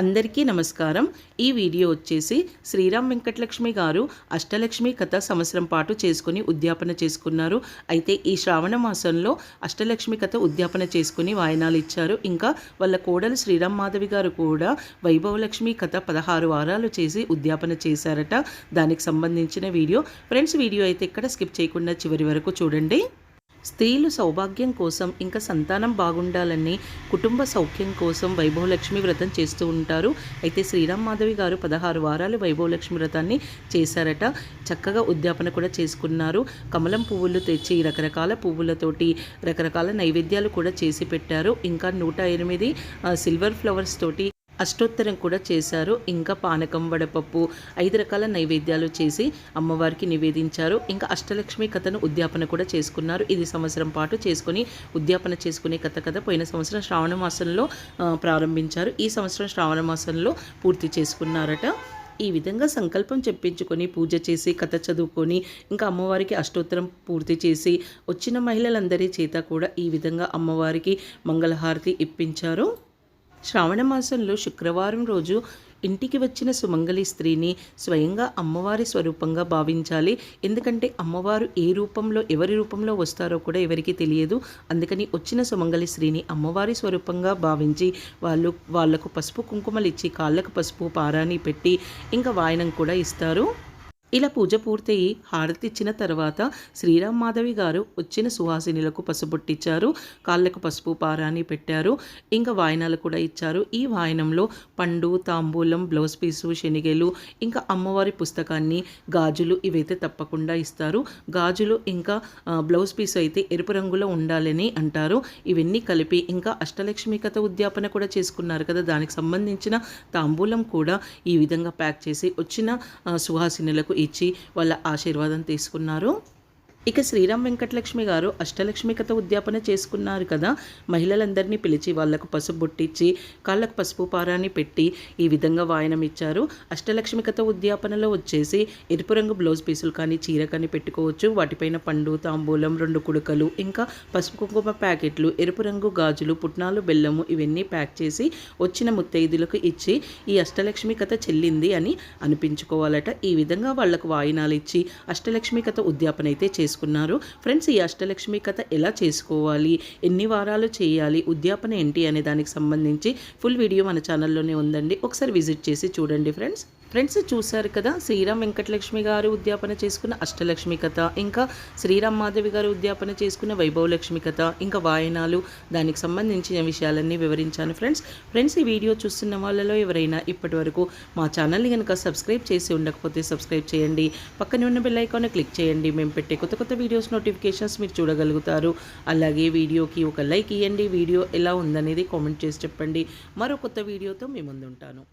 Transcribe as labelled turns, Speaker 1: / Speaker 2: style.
Speaker 1: అందరికీ నమస్కారం. ఈ వీడియో వచ్చేసి శ్రీరామ్ వెంకటలక్ష్మి గారు అష్టలక్ష్మి కథ సంవత్సరం పాటు చేసుకుని ఉద్యాపన చేసుకున్నారు. అయితే ఈ శ్రావణ మాసంలో అష్టలక్ష్మి కథ ఉద్యాపన చేసుకుని వాయనాలు ఇచ్చారు. ఇంకా వాళ్ళ కోడలు శ్రీరామ్ మాధవి గారు కూడా వైభవలక్ష్మి కథ పదహారు వారాలు చేసి ఉద్యాపన చేశారట. దానికి సంబంధించిన వీడియో. ఫ్రెండ్స్ వీడియో అయితే ఇక్కడ స్కిప్ చేయకుండా చివరి వరకు చూడండి. స్త్రీలు సౌభాగ్యం కోసం ఇంకా సంతానం బాగుండాలని కుటుంబ సౌఖ్యం కోసం వైభవలక్ష్మి వ్రతం చేస్తూ ఉంటారు. అయితే శ్రీరామ్ మాధవి గారు పదహారు వారాలు వైభవలక్ష్మి వ్రతాన్ని చేశారట. చక్కగా ఉద్యాపన కూడా చేసుకున్నారు. కమలం పువ్వులు తెచ్చి రకరకాల పువ్వులతోటి రకరకాల నైవేద్యాలు కూడా చేసి పెట్టారు. ఇంకా నూట ఎనిమిది సిల్వర్ ఫ్లవర్స్ తోటి అష్టోత్తరం కూడా చేశారు. ఇంకా పానకం వడపప్పు ఐదు రకాల నైవేద్యాలు చేసి అమ్మవారికి నివేదించారు. ఇంకా అష్టలక్ష్మి కథను ఉద్యాపన కూడా చేసుకున్నారు. ఇది సంవత్సరం పాటు చేసుకుని ఉద్యాపన చేసుకునే కథ కథ పోయిన సంవత్సరం శ్రావణ మాసంలో ప్రారంభించారు. ఈ సంవత్సరం శ్రావణ మాసంలో పూర్తి చేసుకున్నారట. ఈ విధంగా సంకల్పం చెప్పించుకొని పూజ చేసి కథ చదువుకొని ఇంకా అమ్మవారికి అష్టోత్తరం పూర్తి చేసి వచ్చిన మహిళలందరి చేత కూడా ఈ విధంగా అమ్మవారికి మంగళహారతి ఇప్పించారు. శ్రావణ మాసంలో శుక్రవారం రోజు ఇంటికి వచ్చిన సుమంగళి స్త్రీని స్వయంగా అమ్మవారి స్వరూపంగా భావించాలి. ఎందుకంటే అమ్మవారు ఏ రూపంలో ఎవరి రూపంలో వస్తారో కూడా ఎవరికి తెలియదు. అందుకని వచ్చిన సుమంగళి స్త్రీని అమ్మవారి స్వరూపంగా భావించి వాళ్ళు వాళ్ళకు పసుపు కుంకుమలు ఇచ్చి కాళ్ళకు పసుపు పారాని పెట్టి ఇంకా వాయనం కూడా ఇస్తారు. ఇలా పూజ పూర్తయి హారతి ఇచ్చిన తర్వాత శ్రీరామ్ మాధవి గారు వచ్చిన సుహాసినులకు పసుపుట్టిచ్చారు కాళ్ళకు పసుపు పారాని పెట్టారు ఇంకా వాయనాలు కూడా ఇచ్చారు. ఈ వాయనంలో పండు తాంబూలం బ్లౌజ్ పీసు శనిగలు ఇంకా అమ్మవారి పుస్తకాన్ని గాజులు ఇవైతే తప్పకుండా ఇస్తారు. గాజులు ఇంకా బ్లౌజ్ పీసు అయితే ఎరుపు రంగులో ఉండాలని అంటారు. ఇవన్నీ కలిపి ఇంకా అష్టలక్ష్మి కథ ఉద్యాపన కూడా చేసుకున్నారు కదా. దానికి సంబంధించిన తాంబూలం కూడా ఈ విధంగా ప్యాక్ చేసి వచ్చిన సుహాసినులకు ఇచ్చి వాళ్ళ ఆశీర్వాదం తీసుకున్నారు. ఇక శ్రీరామ్ వెంకటలక్ష్మి గారు అష్టలక్ష్మి కథ ఉద్యాపన చేసుకున్నారు కదా. మహిళలందరినీ పిలిచి వాళ్ళకు పసుపు బొట్టిచ్చి కాళ్ళకు పసుపు పారాన్ని పెట్టి ఈ విధంగా వాయనం ఇచ్చారు అష్టలక్ష్మి కథ ఉద్యాపనలో వచ్చేసి ఎరుపు రంగు బ్లౌజ్ పీసులు కానీ చీర కానీ పెట్టుకోవచ్చు. వాటిపైన పండు తాంబూలం రెండు కుడుకలు ఇంకా పసుపు కుంకుమ ప్యాకెట్లు ఎరుపు రంగు గాజులు పుట్నాలు బెల్లము ఇవన్నీ ప్యాక్ చేసి వచ్చిన ముత్తైదులకు ఇచ్చి ఈ అష్టలక్ష్మి కథ చెల్లింది అని అనిపించుకోవాలట. ఈ విధంగా వాళ్ళకు వాయినాలు ఇచ్చి అష్టలక్ష్మి కథ ఉద్యాపన అయితే చేసి చేసుకున్నారు. ఫ్రెండ్స్ ఈ అష్టలక్ష్మి కథ ఎలా చేసుకోవాలి? ఎన్ని వారాలు చేయాలి? ఉద్యాపన ఏంటి? అనే దానికి సంబంధించి ఫుల్ వీడియో మన ఛానల్లోనే ఉందండి. ఒకసారి విజిట్ చేసి చూడండి ఫ్రెండ్స్. ఫ్రెండ్స్ చూశారు కదా శ్రీరామ్ వెంకటలక్ష్మి గారు ఉద్యాపన చేసుకున్న అష్టలక్ష్మి కథ ఇంకా శ్రీరామ్ మాధవి గారు ఉద్యాపన చేసుకున్న వైభవలక్ష్మి కథ ఇంకా వాయనాలు దానికి సంబంధించిన విషయాలన్నీ వివరించాను ఫ్రెండ్స్. ఫ్రెండ్స్ ఈ వీడియో చూస్తున్న వాళ్ళలో ఎవరైనా ఇప్పటి వరకు మా ఛానల్ని కనుక సబ్స్క్రైబ్ చేసి ఉండకపోతే సబ్స్క్రైబ్ చేయండి. పక్కనే ఉన్న బెల్ ఐకాన్ క్లిక్ చేయండి. మేము పెట్టే కొత్త కొత్త వీడియోస్ నోటిఫికేషన్స్ మీరు చూడగలుగుతారు. అలాగే వీడియోకి ఒక లైక్ ఇవ్వండి వీడియో ఎలా ఉందనేది కామెంట్ చేసి చెప్పండి. మరో కొత్త వీడియోతో మీ ముందుంటాను.